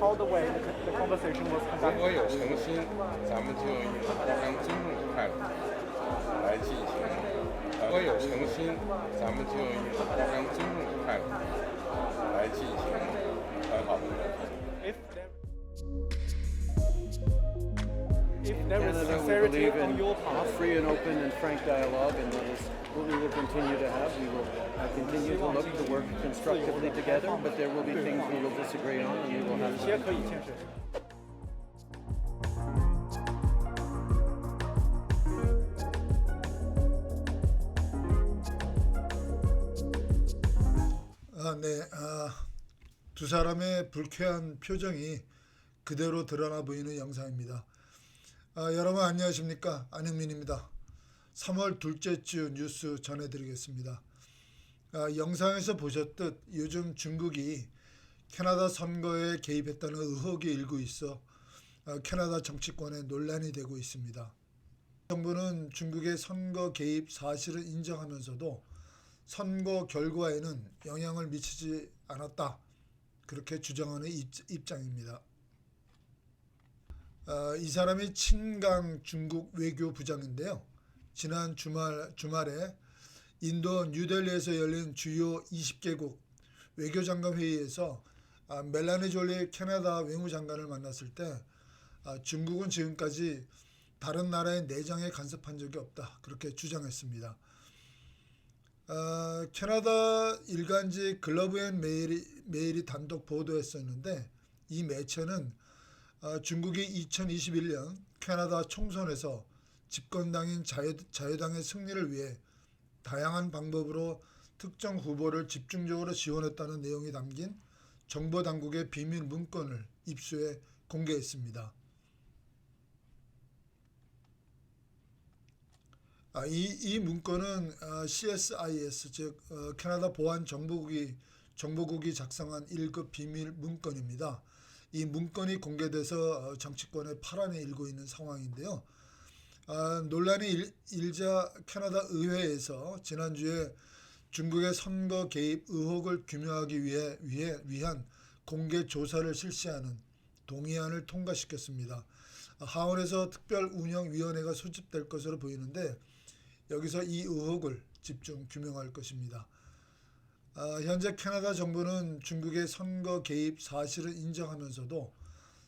如果有诚心，咱们就用互相尊重的态度来进行；如果有诚心，咱们就用互相尊重的态度来进行很好的 there is Canada, we believe in free and open and frank dialogue, and that is what we will continue to have. We will uh, continue to look to work constructively together, but there will be things we will disagree on, and we will have to. 아, 네, 아, 두 사람의 불쾌한 표정이 그대로 드러나 보이는 영상입니다. 아, 여러분 안녕하십니까? 안영민입니다. 3월 둘째 주 뉴스 전해드리겠습니다. 아, 영상에서 보셨듯 요즘 중국이 캐나다 선거에 개입했다는 의혹이 일고 있어 아, 캐나다 정치권에 논란이 되고 있습니다. 정부는 중국의 선거 개입 사실을 인정하면서도 선거 결과에는 영향을 미치지 않았다. 그렇게 주장하는 입- 입장입니다. 아, 이 사람이 친강 중국 외교부장인데요. 지난 주말 주말에 인도 뉴델리에서 열린 주요 20개국 외교장관 회의에서 아, 멜라니 졸리 캐나다 외무장관을 만났을 때 아, 중국은 지금까지 다른 나라의 내정에 간섭한 적이 없다. 그렇게 주장했습니다. 어, 캐나다 일간지 글로브앤 메일이, 메일이 단독 보도했었는데 이 매체는 어, 중국이 2021년 캐나다 총선에서 집권당인 자유, 자유 당의 승리를 위해 다양한 방법으로 특정 후보를 집중적으로 지원했다는 내용이 담긴 정보 당국의 비밀 문건을 입수해 공개했습니다. 아, 이, 이 문건은 어, CSIS 즉 어, 캐나다 보안 정보국이 정보국이 작성한 1급 비밀 문건입니다. 이 문건이 공개돼서 어, 정치권에 파란에 일고 있는 상황인데요. 아, 논란이 일, 일자 캐나다 의회에서 지난주에 중국의 선거 개입 의혹을 규명하기 위해, 위해 위한 공개 조사를 실시하는 동의안을 통과시켰습니다. 하원에서 특별 운영위원회가 소집될 것으로 보이는데 여기서 이 의혹을 집중 규명할 것입니다. 아, 현재 캐나다 정부는 중국의 선거 개입 사실을 인정하면서도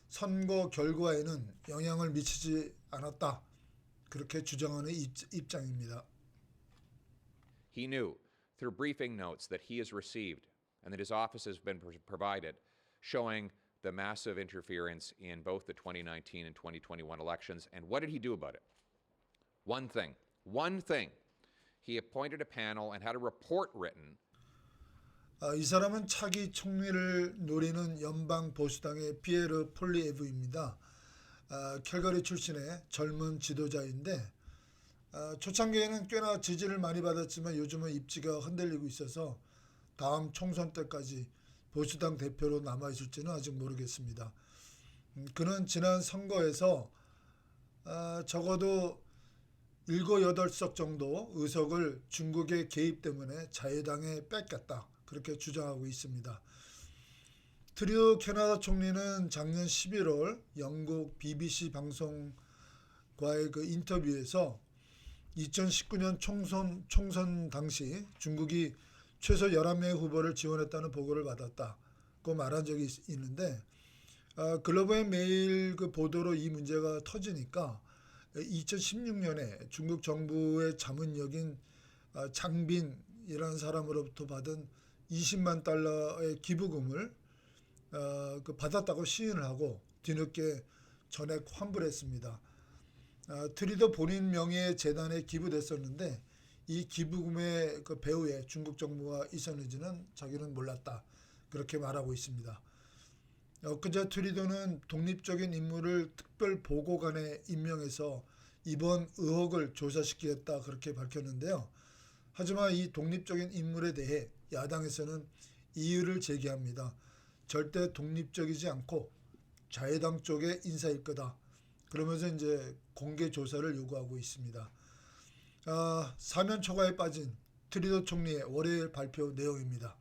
선거 결과에는 영향을 미치지 않았다. 그렇게 주장하는 입, 입장입니다. He knew through briefing notes that he has received and that his office has been pro- provided showing the massive interference in both the 2019 and 2021 elections. And what did he do about it? One thing. One thing. He appointed a panel and had a report written 아, 이 사람은 차기 총리를 노리는 연방 보수당의 피에르 폴리에브입니다. 아, 캘거리 출신의 젊은 지도자인데 아, 초창기에는 꽤나 지지를 많이 받았지만 요즘은 입지가 흔들리고 있어서 다음 총선 때까지 보수당 대표로 남아 있을지는 아직 모르겠습니다. 음, 그는 지난 선거에서 아, 적어도 일곱 여덟 석 정도 의석을 중국의 개입 때문에 자유당에 뺏겼다. 그렇게 주장하고 있습니다. 트리오 캐나다 총리는 작년 11월 영국 BBC 방송과의 그 인터뷰에서 2019년 총선 총선 당시 중국이 최소 11명의 후보를 지원했다는 보고를 받았다고 말한 적이 있- 있는데 아, 글로벌 메일 그 보도로 이 문제가 터지니까 2016년에 중국 정부의 자문역인 아, 장빈이라는 사람으로부터 받은 20만 달러의 기부금을 어, 그 받았다고 시인을 하고 뒤늦게 전액 환불했습니다. 아, 트리더 본인 명의의 재단에 기부됐었는데 이 기부금의 그 배후에 중국 정부가 있었는지는 자기는 몰랐다 그렇게 말하고 있습니다. 엊그제 트리도는 독립적인 인물을 특별 보고관에 임명해서 이번 의혹을 조사시키겠다 그렇게 밝혔는데요. 하지만 이 독립적인 인물에 대해 야당에서는 이유를 제기합니다. 절대 독립적이지 않고 자유당 쪽의 인사일 거다. 그러면서 이제 공개 조사를 요구하고 있습니다. 아, 사면 초과에 빠진 트리도 총리의 월요일 발표 내용입니다.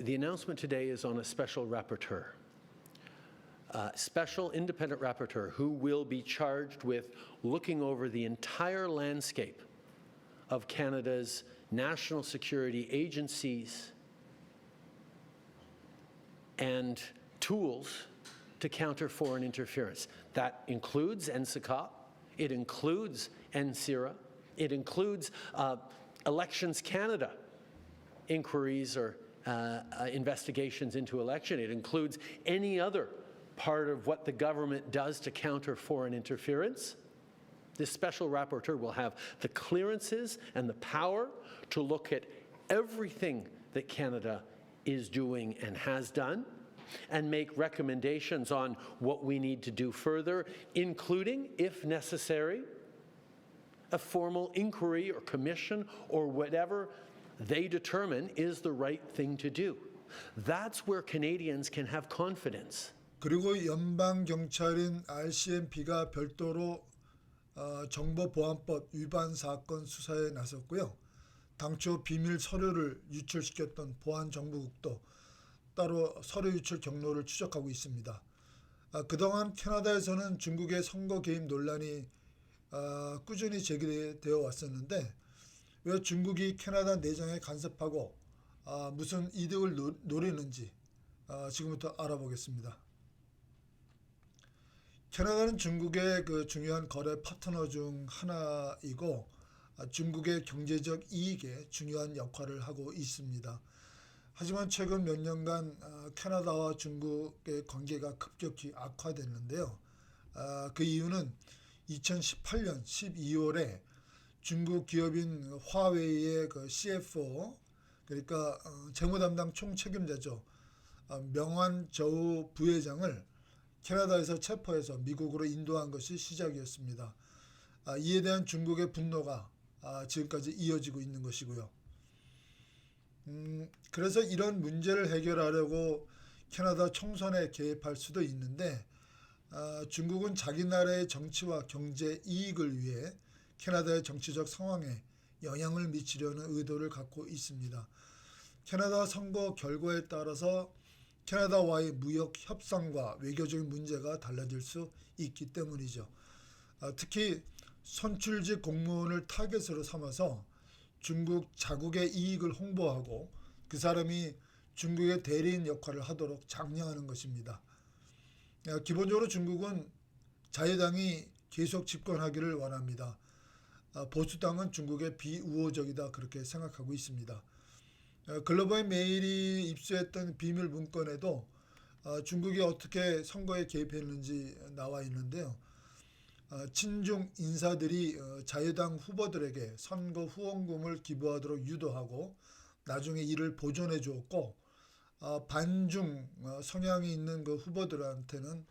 the announcement today is on a special rapporteur. A special independent rapporteur who will be charged with looking over the entire landscape of Canada's national security agencies and tools to counter foreign interference. That includes NSICOP, it includes NSIRA, it includes uh, Elections Canada inquiries or uh, uh, investigations into election. It includes any other part of what the government does to counter foreign interference. This special rapporteur will have the clearances and the power to look at everything that Canada is doing and has done and make recommendations on what we need to do further, including, if necessary, a formal inquiry or commission or whatever they determine is the right thing to do. That's where Canadians can have confidence. 그리고 연방 경찰인 RCMP가 별도로 어, 정보보안법 위반 사건 수사에 나섰고요. 당초 비밀 서류를 유출시켰던 보안정보국도 따로 서류 유출 경로를 추적하고 있습니다. 아, 그동안 캐나다에서는 중국의 선거 개입 논란이 아, 꾸준히 제기되어 왔었는데 왜 중국이 캐나다 내정에 간섭하고 아, 무슨 이득을 노, 노리는지 아, 지금부터 알아보겠습니다. 캐나다는 중국의 그 중요한 거래 파트너 중 하나이고 아, 중국의 경제적 이익에 중요한 역할을 하고 있습니다. 하지만 최근 몇 년간 아, 캐나다와 중국의 관계가 급격히 악화됐는데요. 아, 그 이유는 2018년 12월에 중국 기업인 화웨이의 그 CFO 그러니까 어, 재무 담당 총책임자죠. 아, 명환 저우 부회장을 캐나다에서 체포해서 미국으로 인도한 것이 시작이었습니다. 아, 이에 대한 중국의 분노가 아, 지금까지 이어지고 있는 것이고요. 음, 그래서 이런 문제를 해결하려고 캐나다 총선에 개입할 수도 있는데 아, 중국은 자기 나라의 정치와 경제 이익을 위해 캐나다의 정치적 상황에 영향을 미치려는 의도를 갖고 있습니다. 캐나다 선거 결과에 따라서 캐나다와의 무역 협상과 외교적인 문제가 달라질 수 있기 때문이죠. 아, 특히 선출직 공무원을 타겟으로 삼아서 중국 자국의 이익을 홍보하고 그 사람이 중국의 대리인 역할을 하도록 장려하는 것입니다. 아, 기본적으로 중국은 자유당이 계속 집권하기를 원합니다. 아, 보수당은 중국의 비우호적이다 그렇게 생각하고 있습니다. 어, 글로벌 메일이 입수했던 비밀 문건에도 어, 중국이 어떻게 선거에 개입했는지 나와 있는데요. 어, 친중 인사들이 어, 자유당 후보들에게 선거 후원금을 기부하도록 유도하고 나중에 이를 보존해 주었고 어, 반중 어, 성향이 있는 그 후보들한테는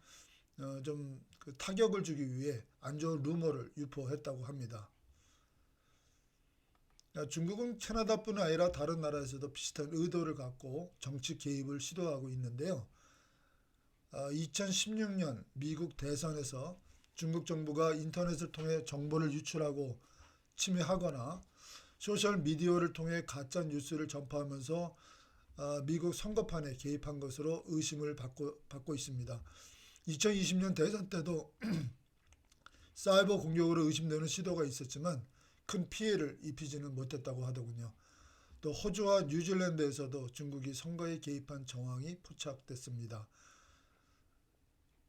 어, 좀그 타격을 주기 위해 안 좋은 루머를 유포했다고 합니다. 야, 중국은 캐나다뿐 아니라 다른 나라에서도 비슷한 의도를 갖고 정치 개입을 시도하고 있는데요. 어, 2016년 미국 대선에서 중국 정부가 인터넷을 통해 정보를 유출하고 침해하거나 소셜 미디어를 통해 가짜 뉴스를 전파하면서 어, 미국 선거판에 개입한 것으로 의심을 받고 받고 있습니다. 2020년 대선 때도 사이버 공격으로 의심되는 시도가 있었지만 큰 피해를 입히지는 못했다고 하더군요. 또 호주와 뉴질랜드에서도 중국이 선거에 개입한 정황이 포착됐습니다.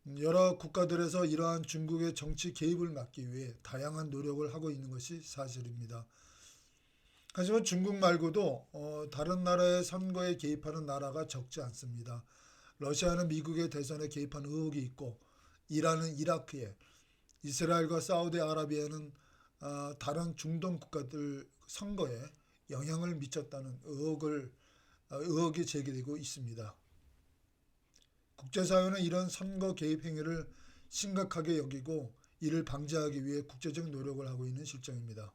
음, 여러 국가들에서 이러한 중국의 정치 개입을 막기 위해 다양한 노력을 하고 있는 것이 사실입니다. 하지만 중국 말고도 어, 다른 나라의 선거에 개입하는 나라가 적지 않습니다. 러시아는 미국의 대선에 개입한 의혹이 있고 이란은 이라크에 이스라엘과 사우디아라비아는 아, 다른 중동 국가들 선거에 영향을 미쳤다는 의혹을 아, 의혹이 제기되고 있습니다. 국제사회는 이런 선거 개입 행위를 심각하게 여기고 이를 방지하기 위해 국제적 노력을 하고 있는 실정입니다.